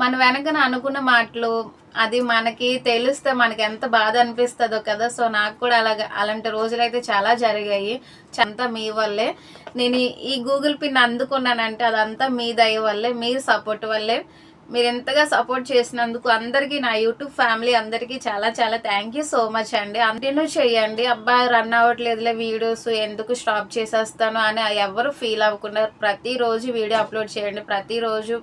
మన వెనకన అనుకున్న మాటలు అది మనకి తెలిస్తే మనకి ఎంత బాధ అనిపిస్తుందో కదా. సో నాకు కూడా అలాగ అలాంటి రోజులు అయితే చాలా జరిగాయి. అంతా మీ వల్లే. నేను ఈ- గూగుల్ పిన్ అందుకున్నానంటే అదంతా మీ దయ వల్లే మీ సపోర్ట్ వల్లే. మీరు ఎంతగా సపోర్ట్ చేసినందుకు అందరికీ నా యూట్యూబ్ ఫ్యామిలీ అందరికీ చాలా చాలా థ్యాంక్ యూ సో మచ్ అండి. కంటిన్యూ చేయండి. అబ్బాయి రన్ అవ్వట్లేదులే వీడియోస్ ఎందుకు స్టాప్ చేసేస్తాను అని ఎవరు ఫీల్ అవ్వకుండా ప్రతిరోజు వీడియో అప్లోడ్ చేయండి. ప్రతిరోజు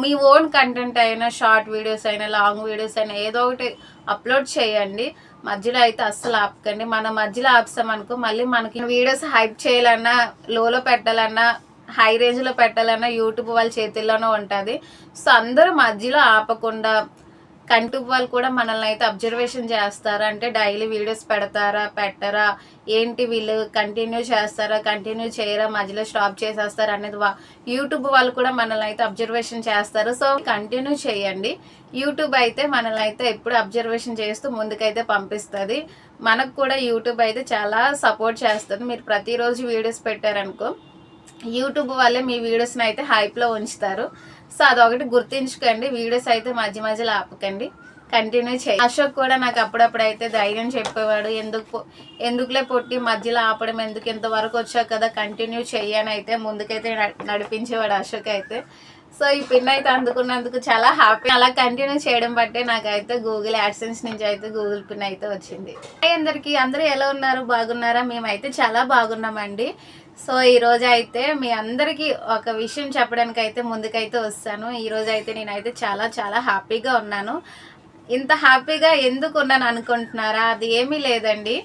మీ ఓన్ కంటెంట్ అయినా షార్ట్ వీడియోస్ అయినా లాంగ్ వీడియోస్ అయినా ఏదో ఒకటి అప్లోడ్ చేయండి. మధ్యలో అయితే అస్సలు ఆపకండి. మన మధ్యలో ఆపుతామనుకో మళ్ళీ మనకి వీడియోస్ హైప్ చేయాలన్నా లోలో పెట్టాలన్నా హై రేంజ్లో పెట్టాలన్నా యూట్యూబ్ వాళ్ళ చేతుల్లోనే ఉంటుంది. సో అందరూ మధ్యలో ఆపకుండా కంట్యూబ్ వాళ్ళు కూడా మనల్ని అయితే అబ్జర్వేషన్ చేస్తారా? అంటే డైలీ వీడియోస్ పెడతారా పెట్టరా? ఏంటి వీళ్ళు కంటిన్యూ చేస్తారా కంటిన్యూ చేయరా మధ్యలో స్టాప్ చేసేస్తారా అనేది వా యూట్యూబ్ వాళ్ళు కూడా మనల్ని అయితే అబ్జర్వేషన్ చేస్తారు. సో కంటిన్యూ చేయండి. యూట్యూబ్ అయితే మనల్ని అయితే ఎప్పుడు అబ్జర్వేషన్ చేస్తూ ముందుకైతే పంపిస్తుంది. మనకు కూడా యూట్యూబ్ అయితే చాలా సపోర్ట్ చేస్తుంది. మీరు ప్రతిరోజు వీడియోస్ పెట్టారనుకో యూట్యూబ్ వాళ్ళే మీ వీడియోస్ని అయితే హైప్లో ఉంచుతారు. సో అదొకటి గుర్తించుకోండి. వీడియోస్ అయితే మధ్య మధ్యలో ఆపకండి. కంటిన్యూ చేయి. అశోక్ కూడా నాకు అప్పుడప్పుడు అయితే ధైర్యం చెప్పేవాడు. ఎందుకు ఎందుకులే పొట్టి మధ్యలో ఆపడం? ఎందుకు ఇంతవరకు వచ్చావు కదా? కంటిన్యూ చెయ్యని అయితే ముందుకైతే నడిపించేవాడు అశోక్ అయితే. సో ఈ పిన్ అయితే అందుకున్నందుకు చాలా హ్యాపీ అలా కంటిన్యూ చేయడం బట్టే నాకైతే గూగుల్ యాడ్సెన్స్ నుంచి అయితే గూగుల్ పిన్ అయితే వచ్చింది. అందరికీ. అందరూ ఎలా ఉన్నారు? బాగున్నారా? మేమైతే చాలా బాగున్నామండి. సో ఈరోజు అయితే మీ అందరికీ ఒక విషయం చెప్పడానికి అయితే ముందుకైతే వస్తాను. ఈరోజు అయితే నేనైతే చాలా చాలా హ్యాపీగా ఉన్నాను. ఇంత హ్యాపీగా ఎందుకు ఉన్నాను అనుకుంటున్నారా? అది ఏమీ లేదండి.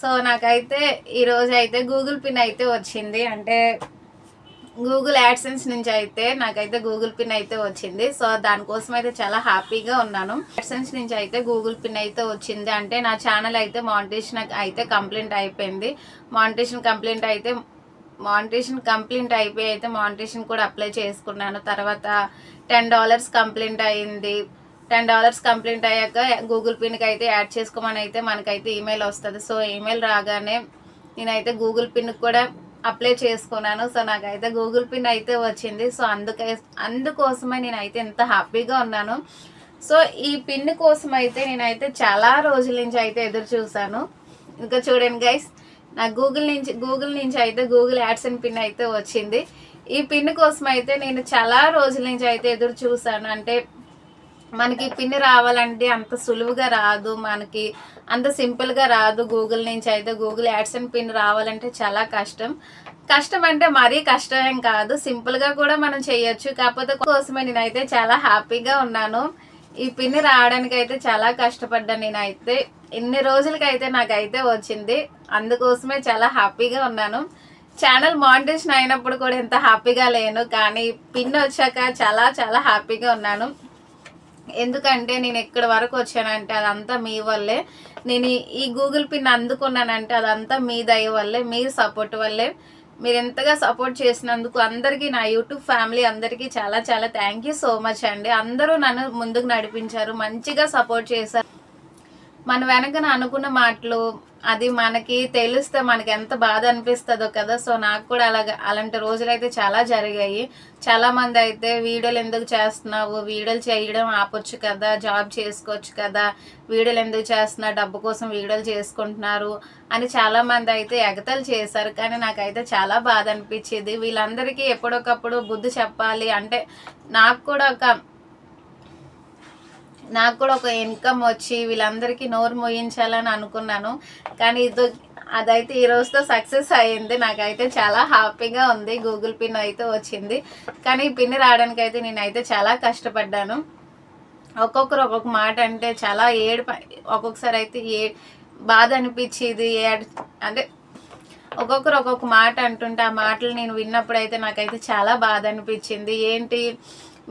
సో నాకైతే ఈరోజు అయితే గూగుల్ పిన్ అయితే వచ్చింది. అంటే గూగుల్ యాడ్సెన్స్ నుంచి అయితే నాకైతే గూగుల్ పిన్ అయితే వచ్చింది. సో దానికోసం అయితే చాలా హ్యాపీగా ఉన్నాను. యాడ్సెన్స్ నుంచి అయితే గూగుల్ పిన్ అయితే వచ్చింది. అంటే నా ఛానల్ అయితే మానిటేషన్ అయితే కంప్లైంట్ అయిపోయింది. మానిటేషన్ కంప్లైంట్ అయితే మానిటేషన్ కంప్లీట్ అయిపోయి అయితే మానిటేషన్ కూడా అప్లై చేసుకున్నాను. తర్వాత టెన్ డాలర్స్ కంప్లీట్ అయింది. టెన్ డాలర్స్ కంప్లీట్ అయ్యాక గూగుల్ పిన్కి అయితే యాడ్ చేసుకోమని అయితే మనకైతే ఈమెయిల్ వస్తుంది. సో ఈమెయిల్ రాగానే నేనైతే గూగుల్ పిన్ కూడా అప్లై చేసుకున్నాను. సో నాకైతే గూగుల్ పిన్ అయితే వచ్చింది. సో అందుకే అందుకోసమే నేనైతే ఎంత హ్యాపీగా ఉన్నాను. సో ఈ పిన్ కోసం అయితే నేనైతే చాలా రోజుల నుంచి అయితే ఎదురు చూశాను. ఇంకా చూడండి గైస్ నా గూగుల్ నుంచి గూగుల్ నుంచి అయితే గూగుల్ యాడ్స్ అండ్ పిన్ అయితే వచ్చింది. ఈ పిన్ కోసం అయితే నేను చాలా రోజుల నుంచి అయితే ఎదురు చూసాను అంటే మనకి పిన్ రావాలంటే అంత సులువుగా రాదు మనకి అంత సింపుల్గా రాదు గూగుల్ నుంచి అయితే. గూగుల్ యాడ్స్ అండ్ పిన్ రావాలంటే చాలా కష్టం. కష్టం అంటే మరీ కష్టం కాదు సింపుల్గా కూడా మనం చేయొచ్చు. కాకపోతే కోసమే నేనైతే చాలా హ్యాపీగా ఉన్నాను. ఈ పిన్ రావడానికి అయితే చాలా కష్టపడ్డాను నేనైతే. ఇన్ని రోజులకైతే నాకైతే వచ్చింది. అందుకోసమే చాలా హ్యాపీగా ఉన్నాను. ఛానల్ మానిటేషన్ అయినప్పుడు కూడా ఎంత హ్యాపీగా లేను కానీ పిన్ వచ్చాక చాలా చాలా హ్యాపీగా ఉన్నాను. ఎందుకంటే నేను ఎక్కడి వరకు వచ్చానంటే అదంతా మీ వల్లే. నేను ఈ- గూగుల్ పిన్ అందుకున్నానంటే అదంతా మీ దయ వల్లే మీ సపోర్ట్ వల్లే. మీరు ఎంతగా సపోర్ట్ చేసినందుకు అందరికీ నా యూట్యూబ్ ఫ్యామిలీ అందరికీ చాలా చాలా థ్యాంక్ యూ సో మచ్ అండి. అందరూ నన్ను ముందుకు నడిపించారు మంచిగా సపోర్ట్ చేశారు. మన వెనకన అనుకున్న మాటలు అది మనకి తెలిస్తే మనకి ఎంత బాధ అనిపిస్తుందో కదా. సో నాకు కూడా అలాగ అలాంటి రోజులు అయితే చాలా జరిగాయి. చాలా మంది అయితే వీడియోలు ఎందుకు చేస్తున్నావు? వీడియోలు చేయడం ఆపొచ్చు కదా జాబ్ చేసుకోవచ్చు కదా. వీడియోలు ఎందుకు చేస్తున్నా డబ్బు కోసం వీడియోలు చేసుకుంటున్నారు అని చాలా మంది అయితే ఎగతలు చేశారు. కానీ నాకైతే చాలా బాధ అనిపించేది. వీళ్ళందరికీ ఎప్పుడొకప్పుడు బుద్ధి చెప్పాలి అంటే నాకు కూడా ఒక నాకు కూడా ఒక ఇన్కమ్ వచ్చి వీళ్ళందరికీ నోరు మోయించాలని అనుకున్నాను. కానీ ఇది అదైతే ఈ రోజుతో సక్సెస్ అయ్యింది నాకైతే చాలా హ్యాపీగా ఉంది. గూగుల్ పిన్ అయితే వచ్చింది. కానీ ఈ పిన్ రావడానికి అయితే నేనైతే చాలా కష్టపడ్డాను. ఒక్కొక్కరు ఒక్కొక్క మాట అంటే చాలా ఏడు ఒక్కొక్కసారి అయితే ఏ బాధ అనిపించేది ఏడు అంటే ఒక్కొక్కరు ఒక్కొక్క మాట అంటుంటే ఆ మాటలు నేను విన్నప్పుడు అయితే నాకైతే చాలా బాధ అనిపించింది. ఏంటి?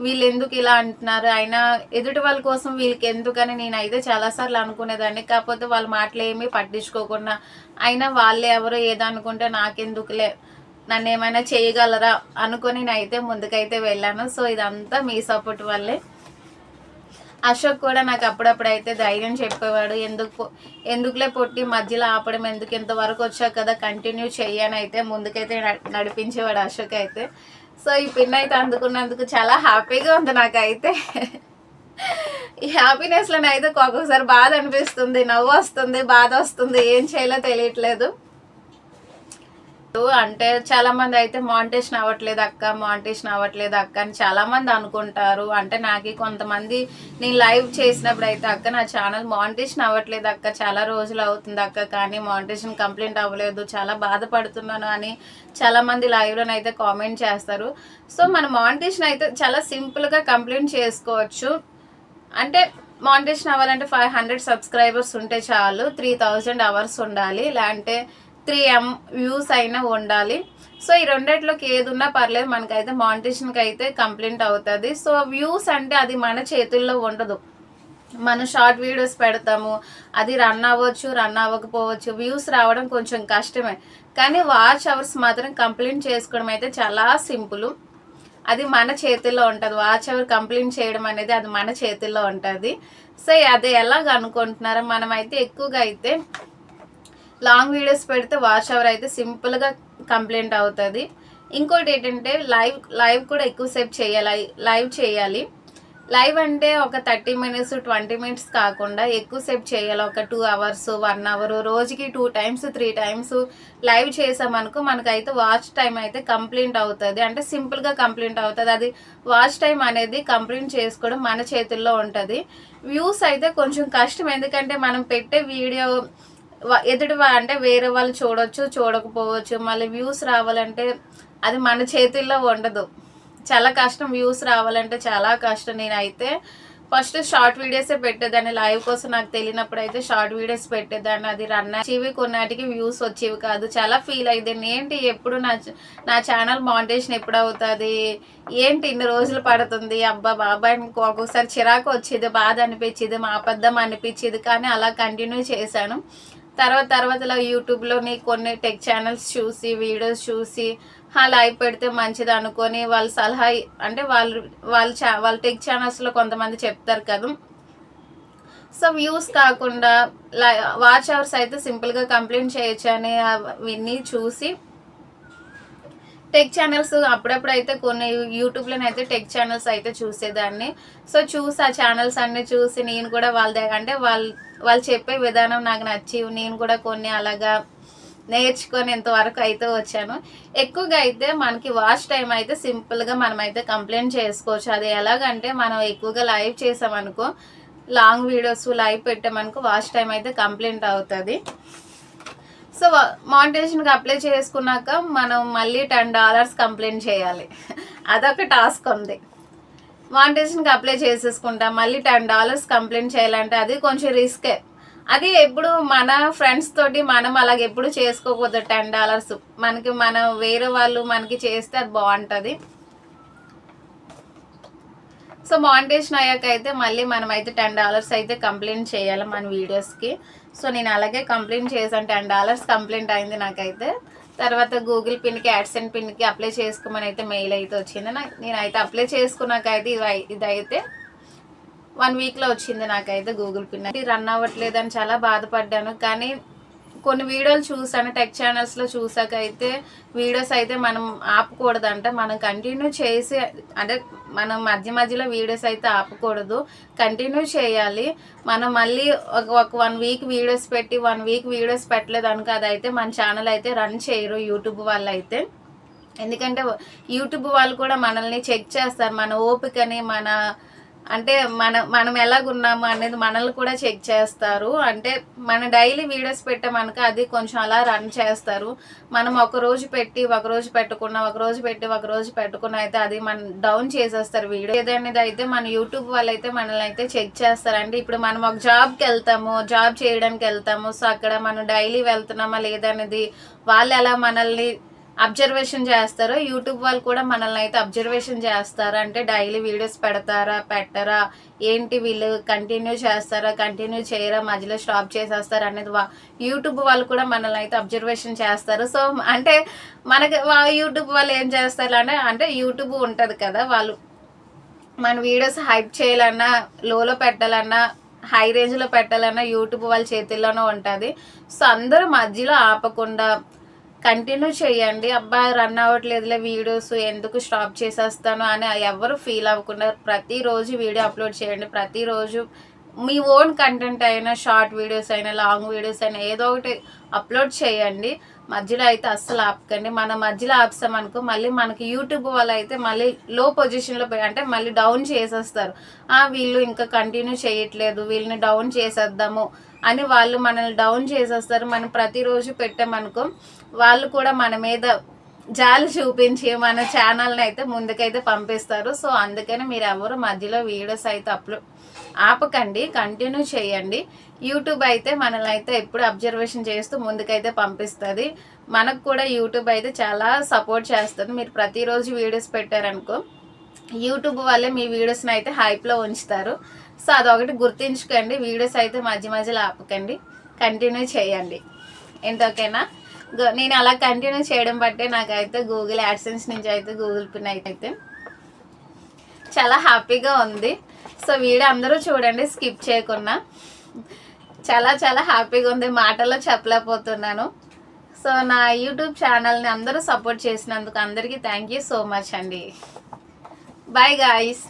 వీళ్ళు ఎందుకు ఇలా అంటున్నారు? అయినా ఎదుటి వాళ్ళ కోసం వీళ్ళకి ఎందుకని నేనైతే చాలాసార్లు అనుకునేదాన్ని. కాకపోతే వాళ్ళ మాటలు ఏమీ పట్టించుకోకుండా అయినా వాళ్ళే ఎవరో ఏదనుకుంటే నాకెందుకులే? నన్ను ఏమైనా చేయగలరా? అనుకొని నేనైతే ముందుకైతే వెళ్ళాను. సో ఇదంతా మీ సపోర్ట్ వల్లే అశోక్ కూడా నాకు అప్పుడప్పుడు అయితే ధైర్యం చెప్పేవాడు. ఎందుకు ఎందుకులే పొట్టి మధ్యలో ఆపడం ఎందుకు ఇంతవరకు వచ్చావు కదా కంటిన్యూ చెయ్యని అయితే ముందుకైతే న- నడిపించేవాడు అశోక్ అయితే. సో ఈ పిన్ అయితే అందుకున్నందుకు చాలా హ్యాపీగా ఉంది నాకైతే. ఈ హ్యాపీనెస్లో అయితే ఒక్కొక్కసారి బాధ అనిపిస్తుంది నవ్వు వస్తుంది బాధ వస్తుంది ఏం చేయాలో తెలియట్లేదు. అంటే చాలా మంది అయితే మాంటేషన్ అవ్వట్లేదు అక్క మాంటేషన్ అవ్వట్లేదు అక్క అని చాలా మంది అనుకుంటారు. అంటే నాకు కొంతమంది నేను లైవ్ చేసినప్పుడు అయితే అక్క నా ఛానల్ మాంటేషన్ అవ్వట్లేదు అక్క చాలా రోజులు అవుతుంది అక్క కానీ మాంటేషన్ కంప్లైంట్ అవ్వలేదు చాలా బాధపడుతున్నాను అని చాలా మంది లైవ్లో అయితే కామెంట్ చేస్తారు. సో మన మాంటేషన్ అయితే చాలా సింపుల్గా కంప్లైంట్ చేసుకోవచ్చు. అంటే మాంటేషన్ అవ్వాలంటే ఫైవ్ హండ్రెడ్ సబ్స్క్రైబర్స్ ఉంటే చాలు త్రీ థౌజండ్ అవర్స్ ఉండాలి. లేదంటే త్రీ ఎం వ్యూస్ అయినా ఉండాలి. సో ఈ రెండిట్లోకి ఏది ఉన్నా పర్లేదు మనకైతే మానిటేషన్కి అయితే కంప్లైంట్ అవుతుంది. సో వ్యూస్ అంటే అది మన చేతుల్లో ఉండదు. మనం షార్ట్ వీడియోస్ పెడతాము అది రన్ అవ్వచ్చు రన్ అవ్వకపోవచ్చు వ్యూస్ రావడం కొంచెం కష్టమే. కానీ వాచ్ అవర్స్ మాత్రం కంప్లైంట్ చేసుకోవడం అయితే చాలా సింపుల్ అది మన చేతుల్లో ఉంటుంది. వాచ్ అవర్ కంప్లైంట్ చేయడం అనేది అది మన చేతుల్లో ఉంటుంది. సో అది ఎలాగ అనుకుంటున్నారో మనమైతే ఎక్కువగా అయితే లాంగ్ వీడియోస్ పెడితే వాచ్ అవర్ అయితే సింపుల్గా కంప్లైంట్ అవుతుంది. ఇంకోటి ఏంటంటే లైవ్ లైవ్ కూడా ఎక్కువసేపు చేయాలి లైవ్ చేయాలి. లైవ్ అంటే ఒక థర్టీ మినిట్స్ ట్వంటీ మినిట్స్ కాకుండా ఎక్కువసేపు చేయాలి. ఒక టూ అవర్స్ వన్ అవర్ రోజుకి two times three times live చేసామనుకో మనకైతే వాచ్ టైం అయితే కంప్లైంట్ అవుతుంది. అంటే సింపుల్గా కంప్లైంట్ అవుతుంది. అది వాచ్ టైం అనేది కంప్లైంట్ చేసుకోవడం మన చేతుల్లో ఉంటుంది. వ్యూస్ అయితే కొంచెం కష్టం. ఎందుకంటే మనం పెట్టే వీడియో ఎదుటి అంటే వేరే వాళ్ళు చూడొచ్చు చూడకపోవచ్చు మళ్ళీ వ్యూస్ రావాలంటే అది మన చేతుల్లో ఉండదు. చాలా కష్టం వ్యూస్ రావాలంటే చాలా కష్టం. నేనైతే ఫస్ట్ షార్ట్ వీడియోసే పెట్టేదాన్ని. లైవ్ కోసం నాకు తెలియనప్పుడు అయితే షార్ట్ వీడియోస్ పెట్టేదాన్ని. అది రన్ అయ్యేవి కొన్నాటికి వ్యూస్ వచ్చేవి కాదు. చాలా ఫీల్ అయ్యేది ఏంటి ఎప్పుడు నా నా ఛానల్ మానిటేషన్ ఎప్పుడు అవుతుంది? ఏంటి ఇన్ని రోజులు పడుతుంది? అబ్బా బాబాయ్ ఒక్కొక్కసారి చిరాకు వచ్చేది బాధ అనిపించేది మా అబద్ధం అనిపించేది. కానీ అలా కంటిన్యూ చేశాను. తర్వాత తర్వాత ఇలా యూట్యూబ్లోని కొన్ని టెక్ ఛానల్స్ చూసి వీడియోస్ చూసి లైవ్ పెడితే మంచిది అనుకొని వాళ్ళ సలహా అంటే వాళ్ళు వాళ్ళ చా వాళ్ళ టెక్ ఛానల్స్లో కొంతమంది చెప్తారు కదా. సో వ్యూస్ కాకుండా వాచ్ అవర్స్ అయితే సింపుల్గా కంప్లైంట్ చేయొచ్చు అని విని చూసి టెక్ ఛానల్స్ అప్పుడప్పుడు అయితే కొన్ని యూట్యూబ్లోనైతే టెక్ ఛానల్స్ అయితే చూసేదాన్ని. సో చూసి ఆ ఛానల్స్ అన్నీ చూసి నేను కూడా వాళ్ళ దగ్గర అంటే వాళ్ళు వాళ్ళు చెప్పే విధానం నాకు నచ్చి నేను కూడా కొన్ని అలాగా నేర్చుకొని ఇంతవరకు అయితే వచ్చాను. ఎక్కువగా అయితే మనకి వాచ్ టైం అయితే సింపుల్గా మనం అయితే కంప్లైంట్ చేసుకోవచ్చు. అది ఎలాగంటే మనం ఎక్కువగా లైవ్ చేసామనుకో లాంగ్ వీడియోస్ లైవ్ పెట్టామనుకో వాచ్ టైం అయితే కంప్లైంట్ అవుతుంది. సో మానిటేషన్కి అప్లై చేసుకున్నాక మనం మళ్ళీ టెన్ డాలర్స్ కంప్లైంట్ చేయాలి. అదొక టాస్క్ ఉంది. మానిటేషన్కి అప్లై చేసేసుకుంటాం మళ్ళీ టెన్ డాలర్స్ కంప్లైంట్ చేయాలంటే అది కొంచెం రిస్కే. అది ఎప్పుడు మన ఫ్రెండ్స్ తోటి మనం అలాగ ఎప్పుడు చేసుకోకూడదు టెన్ డాలర్స్. మనకి మనం వేరే వాళ్ళు మనకి చేస్తే అది బాగుంటుంది. సో మానిటేషన్ అయ్యాక అయితే మళ్ళీ మనం అయితే టెన్ డాలర్స్ అయితే కంప్లైంట్ చేయాలి మన వీడియోస్కి. సో నేను అలాగే కంప్లైంట్ చేశాను టెన్ డాలర్స్ కంప్లైంట్ అయింది నాకైతే. తర్వాత గూగుల్ పిన్కి యాడ్సెంట్ పిన్కి అప్లై చేసుకోమని అయితే మెయిల్ అయితే వచ్చింది. నాకు నేనైతే అప్లై చేసుకున్నాక అయితే ఇది ఇదైతే వన్ వీక్లో వచ్చింది నాకైతే గూగుల్ పిన్. రన్ అవ్వట్లేదని చాలా బాధపడ్డాను కానీ కొన్ని వీడియోలు చూసాను టెక్ ఛానల్స్లో చూసాక అయితే వీడియోస్ అయితే మనం ఆపకూడదంట. మనం కంటిన్యూ చేసి అంటే మనం మధ్య మధ్యలో వీడియోస్ అయితే ఆపకూడదు. కంటిన్యూ చేయాలి. మనం మళ్ళీ ఒక ఒక వన్ వీక్ వీడియోస్ పెట్టి వన్ వీక్ వీడియోస్ పెట్టలేదు అనుకో అదైతే మన ఛానల్ అయితే రన్ చేయరు యూట్యూబ్ వాళ్ళు అయితే ఎందుకంటే యూట్యూబ్ వాళ్ళు కూడా మనల్ని చెక్ చేస్తారు. మన ఓపికని మన అంటే మన మనం ఎలాగున్నాము అనేది మనల్ని కూడా చెక్ చేస్తారు. అంటే మన డైలీ వీడియోస్ పెట్టామనుక అది కొంచెం అలా రన్ చేస్తారు. మనం ఒక రోజు పెట్టి ఒక రోజు పెట్టుకున్న ఒక రోజు పెట్టి ఒక రోజు పెట్టుకున్న అయితే అది మనం డౌన్ చేసేస్తారు వీడియో. ఏదనేది అయితే మన యూట్యూబ్ వాళ్ళు అయితే మనల్ని అయితే చెక్ చేస్తారు అంటే ఇప్పుడు మనం ఒక జాబ్కి వెళ్తాము జాబ్ చేయడానికి వెళ్తాము. సో అక్కడ మనం డైలీ వెళ్తున్నామా లేదనేది వాళ్ళు ఎలా మనల్ని అబ్జర్వేషన్ చేస్తారు యూట్యూబ్ వాళ్ళు కూడా మనల్ని అయితే అబ్జర్వేషన్ చేస్తారు? అంటే డైలీ వీడియోస్ పెడతారా పెట్టరా? ఏంటి వీళ్ళు కంటిన్యూ చేస్తారా కంటిన్యూ చేయరా మధ్యలో స్టాప్ చేసేస్తారు అనేది వా యూట్యూబ్ వాళ్ళు కూడా మనల్ని అయితే అబ్జర్వేషన్ చేస్తారు. సో అంటే మనకి యూట్యూబ్ వాళ్ళు ఏం చేస్తారు అంటే అంటే యూట్యూబ్ ఉంటుంది కదా వాళ్ళు. మన వీడియోస్ హైప్ చేయాలన్నా లోలో పెట్టాలన్నా హై రేంజ్లో పెట్టాలన్నా యూట్యూబ్ వాళ్ళ చేతిలోనే ఉంటుంది. సో అందరూ మధ్యలో ఆపకుండా కంటిన్యూ చేయండి. అబ్బా రన్ అవ్వట్లేదులే వీడియోస్ ఎందుకు స్టాప్ చేసేస్తాను అని ఎవరు ఫీల్ అవ్వకుండా ప్రతిరోజు వీడియో అప్లోడ్ చేయండి. ప్రతిరోజు మీ ఓన్ కంటెంట్ అయినా షార్ట్ వీడియోస్ అయినా లాంగ్ వీడియోస్ అయినా ఏదో ఒకటి అప్లోడ్ చేయండి. మధ్యలో అయితే అస్సలు ఆపకండి. మన మధ్యలో ఆపుతామనుకో మళ్ళీ మనకి యూట్యూబ్ వాళ్ళు అయితే మళ్ళీ లో పొజిషన్లో అంటే మళ్ళీ డౌన్ చేసేస్తారు. ఆ వీళ్ళు ఇంకా కంటిన్యూ చేయట్లేదు వీళ్ళని డౌన్ చేసేద్దాము అని వాళ్ళు మనల్ని డౌన్ చేసేస్తారు. మనం ప్రతిరోజు పెట్టామనుకో వాళ్ళు కూడా మన మీద జాలి చూపించి మన ఛానల్ని అయితే ముందుకైతే పంపిస్తారు. సో అందుకని మీరు ఎవరు మధ్యలో వీడియోస్ అయితే అప్లోడ్ ఆపకండి కంటిన్యూ చేయండి. యూట్యూబ్ అయితే మనల్ని అయితే ఎప్పుడు అబ్జర్వేషన్ చేస్తూ ముందుకైతే పంపిస్తుంది. మనకు కూడా యూట్యూబ్ అయితే చాలా సపోర్ట్ చేస్తుంది. మీరు ప్రతిరోజు వీడియోస్ పెట్టారనుకో యూట్యూబ్ వల్లే మీ వీడియోస్ని అయితే హైప్లో ఉంచుతారు. సో అదొకటి గుర్తించుకోండి. వీడియోస్ అయితే మధ్య మధ్యలో ఆపకండి. కంటిన్యూ చేయండి. ఏంటి ఓకేనా? నేను అలా కంటిన్యూ చేయడం బట్టే నాకైతే గూగుల్ యాడ్సెన్స్ నుంచి అయితే గూగుల్ పిన్ అయితే చాలా హ్యాపీగా ఉంది. సో వీడియో అందరూ చూడండి స్కిప్ చేయకుండా. చాలా చాలా హ్యాపీగా ఉంది. మాటల్లో చెప్పలేకపోతున్నాను. సో నా యూట్యూబ్ ఛానల్ని అందరూ సపోర్ట్ చేసినందుకు అందరికీ థ్యాంక్ యూ సో మచ్ అండి. Bye guys